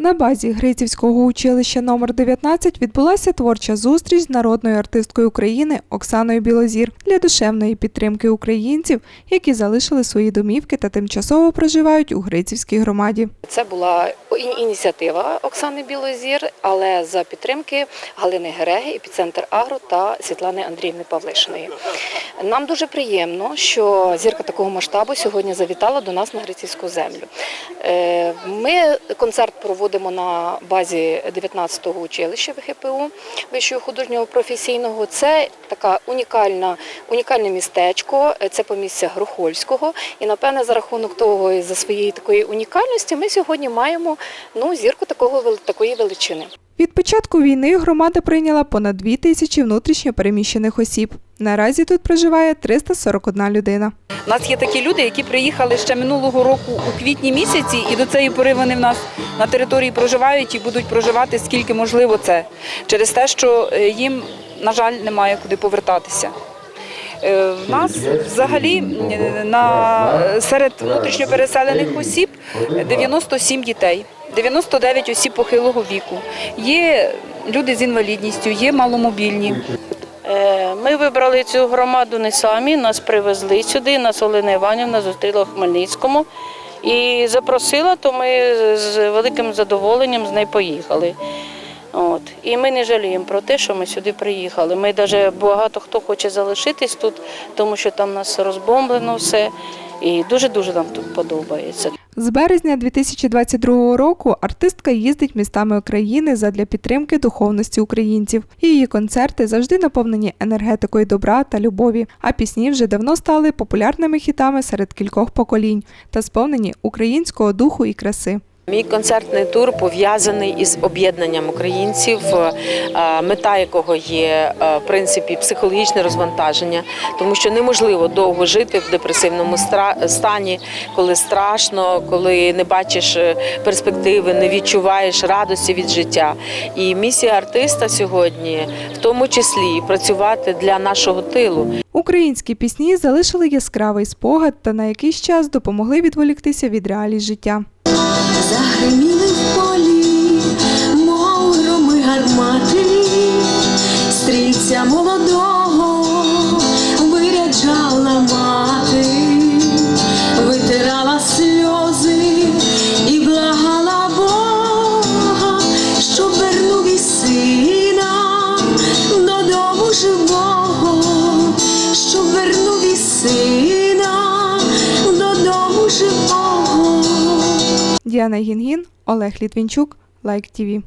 На базі Грицівського училища номер 19 відбулася творча зустріч з народною артисткою України Оксаною Білозір для душевної підтримки українців, які залишили свої домівки та тимчасово проживають у Грицівській громаді. Це була ініціатива Оксани Білозір, але за підтримки Галини Гереги, епіцентр Агро та Світлани Андріївни Павлишиної. Нам дуже приємно, що зірка такого масштабу сьогодні завітала до нас на Грицівську землю. Е, Ми концерт проводимо на базі 19-го училища ВХПУ Вищого художнього професійного. Це така унікальна, унікальне містечко, це помістя Грухольського. І напевне за рахунок того, і за своєї такої унікальності, ми сьогодні маємо ну, зірку такого такої величини. Від початку війни громада прийняла понад 2 тисячі внутрішньо переміщених осіб. Наразі тут проживає 341 людина. У нас є такі люди, які приїхали ще минулого року у квітні місяці, і до цієї пори вони в нас на території проживають і будуть проживати скільки можливо це, через те, що е, їм, на жаль, немає куди повертатися. Е, В нас взагалі на серед внутрішньо переселених осіб 97 дітей, 99 осіб похилого віку. Є люди з інвалідністю, є маломобільні. Е, Ми вибрали цю громаду не самі, нас привезли сюди, нас Олена Іванівна зустріла в Хмельницькому і запросила, то ми з великим задоволенням з нею поїхали. От. І ми не жаліємо про те, що ми сюди приїхали. Ми навіть багато хто хоче залишитись тут, тому що там нас розбомблено все. І дуже-дуже нам тут подобається. З березня 2022 року артистка їздить містами України задля підтримки духовності українців. Її концерти завжди наповнені енергетикою добра та любові, а пісні вже давно стали популярними хітами серед кількох поколінь та сповнені українського духу і краси. Мій концертний тур пов'язаний із об'єднанням українців, е, мета якого є е, в принципі психологічне розвантаження, тому що неможливо довго жити в депресивному стані, коли страшно, коли не бачиш е, перспективи, не відчуваєш радості від життя. І місія артиста сьогодні, в тому числі, працювати для нашого тилу. Українські пісні залишили яскравий спогад та на якийсь час допомогли відволіктися від реалій життя. Загриміли в полі, мов громи гармати, стрільця молодого Діана Гінгін, Олег Літвінчук, Лайк ТІВІ.